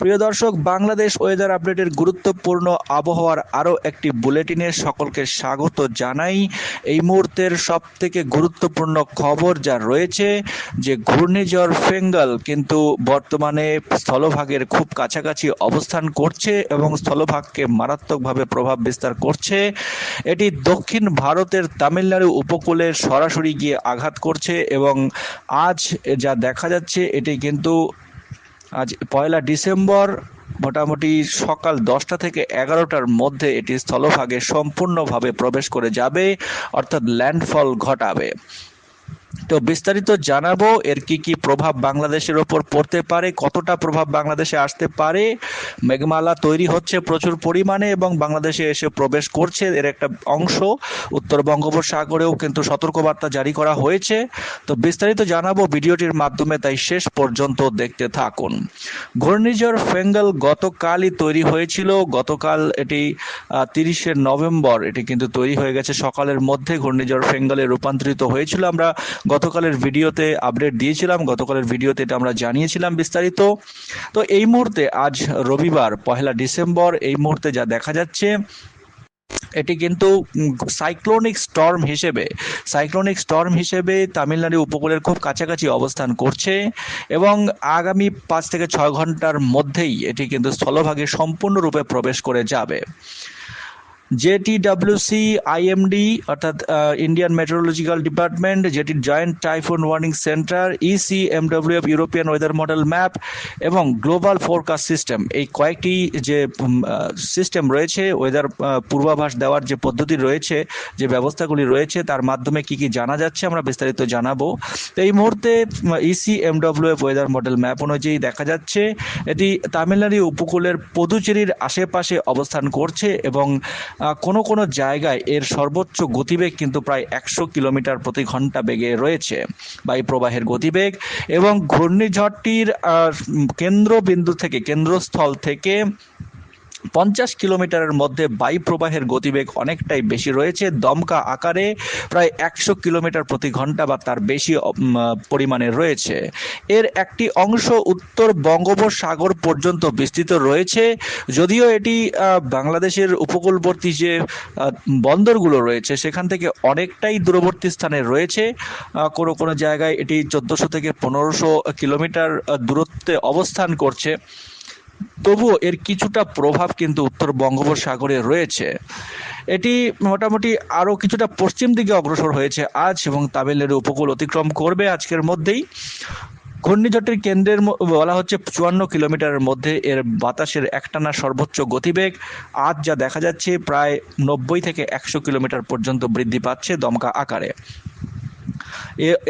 প্রিয় দর্শক, বাংলাদেশ ওয়েদার আপডেটের গুরুত্বপূর্ণ আবহাওয়ার আরও একটি বুলেটিনে সকলকে স্বাগত জানাই। এই মুহূর্তের সব থেকে গুরুত্বপূর্ণ খবর যা রয়েছে, যে ঘূর্ণিঝড় ফেঙ্গাল কিন্তু বর্তমানে স্থলভাগের খুব কাছাকাছি অবস্থান করছে এবং স্থলভাগকে মারাত্মকভাবে প্রভাব বিস্তার করছে। এটি দক্ষিণ ভারতের তামিলনাড়ু উপকূলে সরাসরি গিয়ে আঘাত করছে এবং আজ যা দেখা যাচ্ছে, এটি কিন্তু আজ পয়লা ডিসেম্বর মোটামুটি সকাল দশটা থেকে এগারোটার মধ্যে এটি স্থলভাগে সম্পূর্ণভাবে প্রবেশ করে যাবে, অর্থাৎ ল্যান্ডফল ঘটাবে। তো বিস্তারিত জানাব, এর কি কি প্রভাব বাংলাদেশের ওপর পড়তে পারে, কতটা প্রভাব বাংলাদেশে আসতে পারে, মেঘমালা তৈরি হচ্ছে প্রচুর পরিমাণে এবং বাংলাদেশে এসে প্রবেশ করছে, এর একটা অংশ। উত্তর বঙ্গোপসাগরেও কিন্তু সতর্কবার্তা জারি করা হয়েছে। তো বিস্তারিত জানাব ভিডিওটির মাধ্যমে, তাই শেষ পর্যন্ত দেখতে থাকুন। ঘূর্ণিঝড় ফেঙ্গল গতকালই তৈরি হয়েছিল। গতকাল এটি তিরিশে নভেম্বর এটি কিন্তু তৈরি হয়ে গেছে। সকালের মধ্যে ঘূর্ণিঝড় ফেঙ্গলে রূপান্তরিত হয়েছিল। আমরা গতকালের ভিডিওতে আপডেট দিয়েছিলাম, গতকালের ভিডিওতে এটা আমরা জানিয়েছিলাম বিস্তারিত। তো এই মুহূর্তে আজ রবিবার, পহেলা ডিসেম্বর, এই মুহূর্তে যা দেখা যাচ্ছে, এটি কিন্তু সাইক্লোনিক স্টর্ম হিসেবে সাইক্লোনিক স্টর্ম হিসেবে তামিলনাড়ু উপকূলের খুব কাছাকাছি অবস্থান করছে এবং আগামী পাঁচ থেকে ছয় ঘণ্টার মধ্যেই এটি কিন্তু স্থলভাগে সম্পূর্ণরূপে প্রবেশ করে যাবে। জেটিডব্লিউসি, আইএমডি, অর্থাৎ ইন্ডিয়ান মেট্রোলজিক্যাল ডিপার্টমেন্ট যেটি joint typhoon warning centre EC MWF European weather model map এবং গ্লোবাল ফোরকাস্ট সিস্টেম এই কয়েকটি যে সিস্টেম রয়েছে ওয়েদার পূর্বাভাস দেওয়ার যে পদ্ধতি রয়েছে, যে ব্যবস্থাগুলি রয়েছে, তার মাধ্যমে কি কি জানা যাচ্ছে আমরা বিস্তারিত জানাব। তো এই মুহূর্তে EC MWF weather model map অনুযায়ী দেখা যাচ্ছে, এটি তামিলনাড়ু উপকূলের পদুচেরির আশেপাশে অবস্থান করছে এবং কোনো কোনো জায়গায় এর সর্বোচ্চ গতিবেগ কিন্তু প্রায় একশো কিলোমিটার প্রতি ঘণ্টা বেগে রয়েছে। বায়ু প্রবাহের গতিবেগ এবং ঘূর্ণিঝড়টির কেন্দ্রবিন্দু থেকে, কেন্দ্রস্থল থেকে পঞ্চাশ কিলোমিটারের মধ্যে বায়ু প্রবাহের গতিবেগ অনেকটাই বেশি রয়েছে। দমকা আকারে প্রায় একশো কিলোমিটার প্রতি ঘণ্টা বা তার বেশি পরিমাণে রয়েছে। এর একটি অংশ উত্তর বঙ্গোপসাগর পর্যন্ত বিস্তৃত রয়েছে। যদিও এটি বাংলাদেশের উপকূলবর্তী যে বন্দরগুলো রয়েছে, সেখান থেকে অনেকটাই দূরবর্তী স্থানে রয়েছে। কোনো কোনো জায়গায় এটি চোদ্দোশো থেকে পনেরোশো কিলোমিটার দূরত্বে অবস্থান করছে। তবুও এর কিছুটা প্রভাব কিন্তু উত্তর বঙ্গোপসাগরে রয়েছে। এটি মোটামুটি আরও কিছুটা পশ্চিম দিকে অগ্রসর হয়েছে আজ এবং তামিলের উপকূল অতিক্রম করবে আজকের মধ্যেই। ঘূর্ণিঝড়টির কেন্দ্রের বলা হচ্ছে চুয়ান্ন কিলোমিটারের মধ্যে এর বাতাসের একটানা সর্বোচ্চ গতিবেগ। আজ যা দেখা যাচ্ছে, প্রায় নব্বই থেকে একশো কিলোমিটার পর্যন্ত বৃদ্ধি পাচ্ছে দমকা আকারে।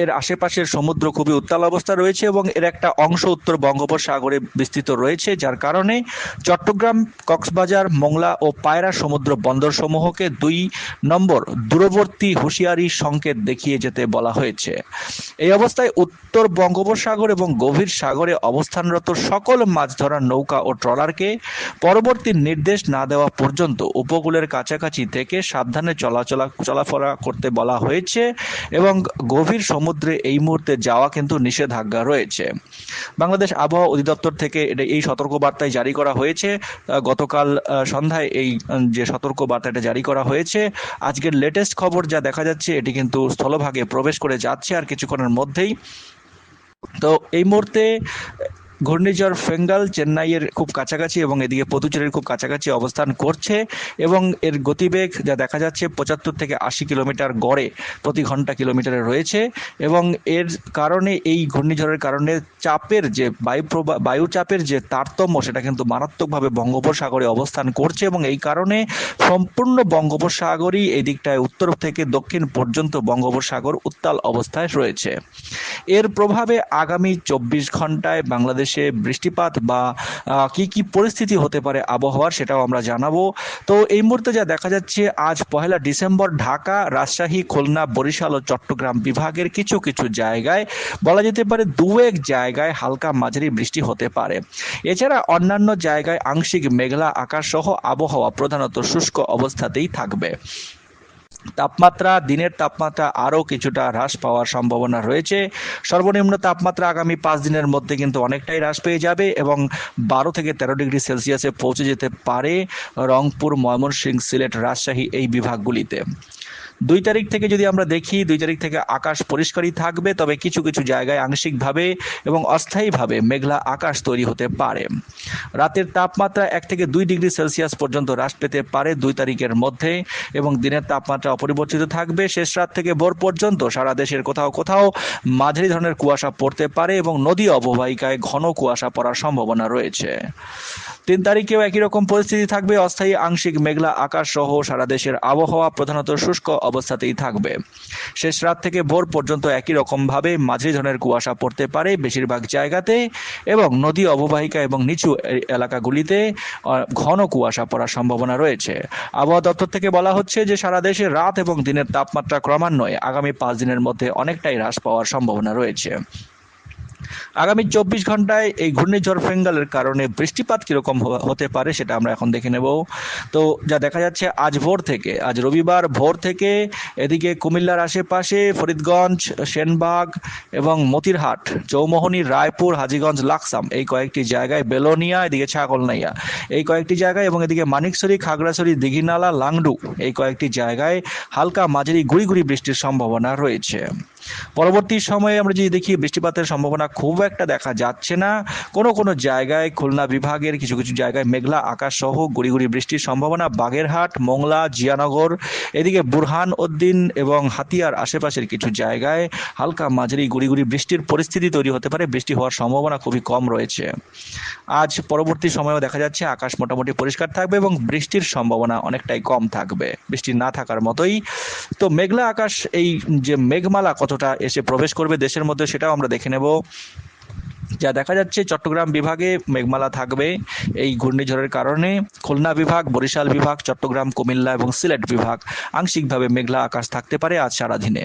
এর আশেপাশের সমুদ্র খুবই উত্তাল অবস্থা রয়েছে এবং এর একটা অংশ উত্তর বঙ্গোপসাগরে বিস্তৃত রয়েছে, যার কারণে চট্টগ্রাম, কক্সবাজার, মোংলা ও পায়রা সমুদ্র বন্দর সমূহকে দুই নম্বর দূরবর্তী হুঁশিয়ারি সংকেত দেখিয়ে যেতে বলা হয়েছে। এই অবস্থায় উত্তর বঙ্গোপসাগর এবং গভীর সাগরে অবস্থানরত সকল মাছ ধরার নৌকা ও ট্রলারকে পরবর্তী নির্দেশ না দেওয়া পর্যন্ত উপকূলের কাছাকাছি থেকে সাবধানে চলাচলা, চলাফেরা করতে বলা হয়েছে এবং গভীর সমুদ্রে এই মুহূর্তে যাওয়া কিন্তু নিষেধাজ্ঞা রয়েছে। বাংলাদেশ আবহাওয়া অধিদপ্তর থেকে এটা এই সতর্কবার্তায় জারি করা হয়েছে। গতকাল সন্ধ্যায় এই যে সতর্কবার্তা এটা জারি করা হয়েছে, আজকের লেটেস্ট খবর যা দেখা যাচ্ছে এটি কিন্তু স্থলভাগে প্রবেশ করে যাচ্ছে আর কিছুক্ষণের মধ্যেই। তো এই মুহূর্তে ঘূর্ণিঝড় ফেঙ্গাল চেন্নাইয়ের খুব কাছাকাছি এবং এদিকে পদুচেরির খুব কাছাকাছি অবস্থান করছে এবং এর গতিবেগ যা দেখা যাচ্ছে পঁচাত্তর থেকে আশি কিলোমিটার গড়ে প্রতি ঘণ্টা কিলোমিটারে রয়েছে এবং এর কারণে এই ঘূর্ণিঝড়ের কারণে চাপের যে বায়ু প্রবাহ বায়ু চাপের যে তারতম্য সেটা কিন্তু মারাত্মকভাবে বঙ্গোপসাগরে অবস্থান করছে এবং এই কারণে সম্পূর্ণ বঙ্গোপসাগরই এই দিকটায় উত্তর থেকে দক্ষিণ পর্যন্ত বঙ্গোপসাগর উত্তাল অবস্থায় রয়েছে। এর প্রভাবে আগামী চব্বিশ ঘন্টায় বাংলাদেশ বাংলাদেশে বৃষ্টিপাত বা কি কি পরিস্থিতি হতে পারে আবহাওয়ার সেটাও আমরা জানাব। তো এই মুহূর্তে যা দেখা যাচ্ছে, আজ পহেলা ডিসেম্বর ঢাকা, রাজশাহী, খুলনা, বরিশাল ও চট্টগ্রাম বিভাগের কিছু কিছু জায়গায় বলা যেতে পারে দু এক জায়গায় হালকা মাঝারি বৃষ্টি হতে পারে। এছাড়া অন্যান্য জায়গায় আংশিক মেঘলা আকাশ সহ আবহাওয়া প্রধানত শুষ্ক অবস্থাতেই থাকবে। তাপমাত্রা, দিনের তাপমাত্রা আরও কিছুটা হ্রাস পাওয়ার সম্ভাবনা রয়েছে। সর্বনিম্ন তাপমাত্রা আগামী পাঁচ দিনের মধ্যে কিন্তু অনেকটাই হ্রাস পেয়ে যাবে এবং বারো থেকে তেরো ডিগ্রি সেলসিয়াসে পৌঁছে যেতে পারে রংপুর, ময়মনসিংহ, সিলেট, রাজশাহী এই বিভাগগুলিতে। দুই তারিখ থেকে যদি আমরা দেখি, দুই তারিখ থেকে আকাশ পরিষ্কারই থাকবে, তবে কিছু কিছু জায়গায় আংশিকভাবে এবং অস্থায়ীভাবে মেঘলা আকাশ তৈরি হতে পারে। রাতের তাপমাত্রা এক থেকে দুই ডিগ্রি সেলসিয়াস পর্যন্ত হ্রাস পেতে পারে দুই তারিখের মধ্যে এবং দিনের তাপমাত্রা অপরিবর্তিত থাকবে। শেষ রাত থেকে ভোর পর্যন্ত সারা দেশের কোথাও কোথাও মাঝারি ধরনের কুয়াশা পড়তে পারে এবং নদী অববাহিকায় ঘন কুয়াশা পড়ার সম্ভাবনা রয়েছে। তিন তারিখেও একই রকম পরিস্থিতি থাকবে। অস্থায়ী আংশিক মেঘলা আকাশ সহ সারা দেশের আবহাওয়া প্রধানত শুষ্ক অবস্থাতেই থাকবে। শেষ রাত থেকে ভোর পর্যন্ত একই রকমভাবে মাঝারি ধরনের কুয়াশা পড়তে পারে বেশিরভাগ জায়গাতে এবং নদী, অববাহিকা এবং নিচু এলাকাগুলিতে ঘন কুয়াশা পড়ার সম্ভাবনা রয়েছে। আবহাওয়া দপ্তর থেকে বলা হচ্ছে যে সারা দেশে রাত এবং দিনের তাপমাত্রা ক্রমান্বয়ে আগামী পাঁচ দিনের মধ্যে অনেকটাই হ্রাস পাওয়ার সম্ভাবনা রয়েছে। আগামী চব্বিশ ঘন্টায় এই ঘূর্ণিঝড় ফেঙ্গালের কারণে বৃষ্টিপাত কীরকম হতে পারে সেটা আমরা এখন দেখে নেব। তো যা দেখা যাচ্ছে, আজ ভোর থেকে, আজ রবিবার ভোর থেকে এদিকে কুমিল্লার আশেপাশে ফরিদগঞ্জ, সেনবাগ এবং মতিরহাট, চৌমোহনী, রায়পুর, হাজিগঞ্জ, লাকসাম এই কয়েকটি জায়গায় বেলোনিয়া, এদিকে ছাগলনাইয়া এই কয়েকটি জায়গায় এবং এদিকে মানিকছড়ি খাগড়াছড়ি, দিঘিনালা, লাংডু এই কয়েকটি জায়গায় হালকা মাঝারি গুড়ি গুড়ি বৃষ্টির সম্ভাবনা রয়েছে। পরবর্তী সময়ে আমরা যদি দেখি বৃষ্টিপাতের সম্ভাবনা খুব একটা দেখা যাচ্ছে না। কোনো কোনো জায়গায় খুলনা বিভাগের কিছু কিছু জায়গায় মেঘলা আকাশ সহ গুড়ি গুড়ি বৃষ্টির সম্ভাবনা। বাগেরহাট, মোংলা, জিয়ানগর, এদিকে বুরহান উদ্দিন এবং হাতিয়ার আশেপাশের কিছু জায়গায় হালকা মাঝারি গুড়ি গুড়ি বৃষ্টির পরিস্থিতি তৈরি হতে পারে। বৃষ্টি হওয়ার সম্ভাবনা খুবই কম রয়েছে। আজ পরবর্তী সময়েও দেখা যাচ্ছে, আকাশ মোটামুটি পরিষ্কার থাকবে এবং বৃষ্টির সম্ভাবনা অনেকটাই কম থাকবে। বৃষ্টি না থাকার মতোই। তো মেঘলা আকাশ, এই যে মেঘমালা কতটা এসে প্রবেশ করবে দেশের মধ্যে সেটাও আমরা দেখে নেব। যা দেখা যাচ্ছে চট্টগ্রাম বিভাগে মেঘমালা থাকবে এই ঘূর্ণিঝড়ের কারণে। খুলনা বিভাগ, বরিশাল বিভাগ, চট্টগ্রাম, কুমিল্লা এবং সিলেট বিভাগ আংশিকভাবে মেঘলা আকাশ থাকতে পারে আজ সারাদিনে।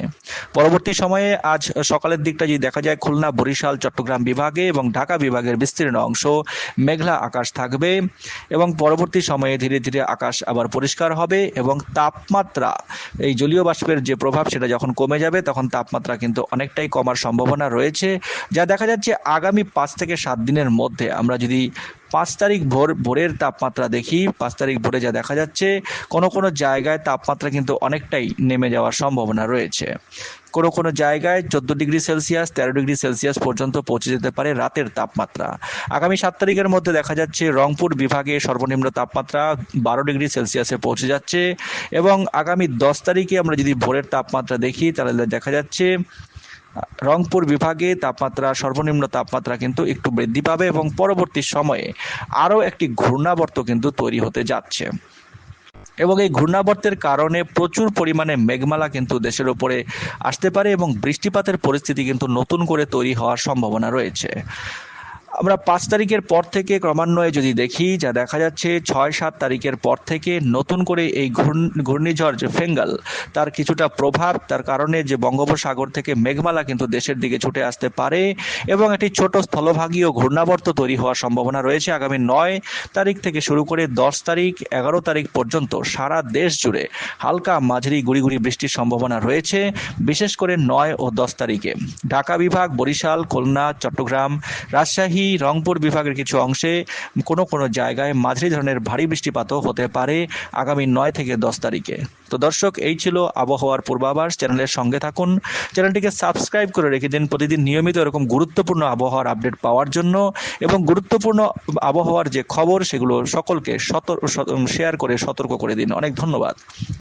পরবর্তী সময়ে আজ সকালের দিকটা যদি দেখা যায়, খুলনা, বরিশাল, চট্টগ্রাম বিভাগে এবং ঢাকা বিভাগের বিস্তীর্ণ অংশ মেঘলা আকাশ থাকবে এবং পরবর্তী সময়ে ধীরে ধীরে আকাশ আবার পরিষ্কার হবে এবং তাপমাত্রা, এই জলীয় বাষ্পের যে প্রভাব সেটা যখন কমে যাবে তখন তাপমাত্রা কিন্তু অনেকটাই কমার সম্ভাবনা রয়েছে। যা দেখা যাচ্ছে আগামী পাঁচ থেকে সাত দিনের মধ্যে আমরা যদি পাঁচ তারিখ ভোর, ভোরের তাপমাত্রা দেখি, পাঁচ তারিখ ভোরে যা দেখা যাচ্ছে, কোনো কোনো জায়গায় তাপমাত্রা কিন্তু অনেকটাই নেমে যাওয়ার সম্ভাবনা রয়েছে। কোনো কোনো জায়গায় চোদ্দ ডিগ্রি সেলসিয়াস, তেরো ডিগ্রি সেলসিয়াস পর্যন্ত পৌঁছে যেতে পারে রাতের তাপমাত্রা। আগামী সাত তারিখের মধ্যে দেখা যাচ্ছে রংপুর বিভাগে সর্বনিম্ন তাপমাত্রা বারো ডিগ্রি সেলসিয়াসে পৌঁছে যাচ্ছে এবং আগামী দশ তারিখে আমরা যদি ভোরের তাপমাত্রা দেখি, তাহলে দেখা যাচ্ছে রংপুর বিভাগে তাপমাত্রা, সর্বনিম্ন তাপমাত্রা কিন্তু একটু বৃদ্ধি পাবে এবং পরবর্তী সময়ে আরও একটি ঘূর্ণাবর্ত কিন্তু তৈরি হতে যাচ্ছে। এবং এই ঘূর্ণাবর্তের কারণে প্রচুর পরিমাণে মেঘমালা কিন্তু দেশের উপরে আসতে পারে এবং বৃষ্টিপাতের পরিস্থিতি কিন্তু নতুন করে তৈরি হওয়ার সম্ভাবনা রয়েছে। আমরা পাঁচ তারিখের পর থেকে ক্রমান্বয়ে যদি দেখি, যা দেখা যাচ্ছে ছয় সাত তারিখের পর থেকে নতুন করে এই ঘূর্ণ- ঘূর্ণিঝড় যে ফেঙ্গাল, তার কিছুটা প্রভাব, তার কারণে যে বঙ্গোপসাগর থেকে মেঘমালা কিন্তু দেশের দিকে ছুটে আসতে পারে এবং একটি ছোট স্থলভাগীয় ঘূর্ণাবর্ত তৈরি হওয়ার সম্ভাবনা রয়েছে আগামী নয় তারিখ থেকে শুরু করে দশ তারিখ, এগারো তারিখ পর্যন্ত সারা দেশ জুড়ে হালকা মাঝারি গুড়ি গুড়ি বৃষ্টির সম্ভাবনা রয়েছে, বিশেষ করে নয় ও দশ তারিখে। ঢাকা বিভাগ, বরিশাল, খুলনা, চট্টগ্রাম, রাজশাহী রংপুর বিভাগের কিছু অংশে কোনো কোনো জায়গায় মাঝারি ধরনের ভারী বৃষ্টিপাতও হতে পারে আগামী নয় থেকে দশ তারিখে। তো দর্শক, এই ছিল আবহাওয়ার পূর্বাভাস। চ্যানেলের সঙ্গে থাকুন। চ্যানেলটিকে সাবস্ক্রাইব করে রেখে দিন। প্রতিদিন নিয়মিত এরকম গুরুত্বপূর্ণ আবহাওয়ার আপডেট পাওয়ার জন্য এবং গুরুত্বপূর্ণ আবহাওয়ার যে খবর, সেগুলো সকলকে সতর্ক শেয়ার করে সতর্ক করে দিন। অনেক ধন্যবাদ।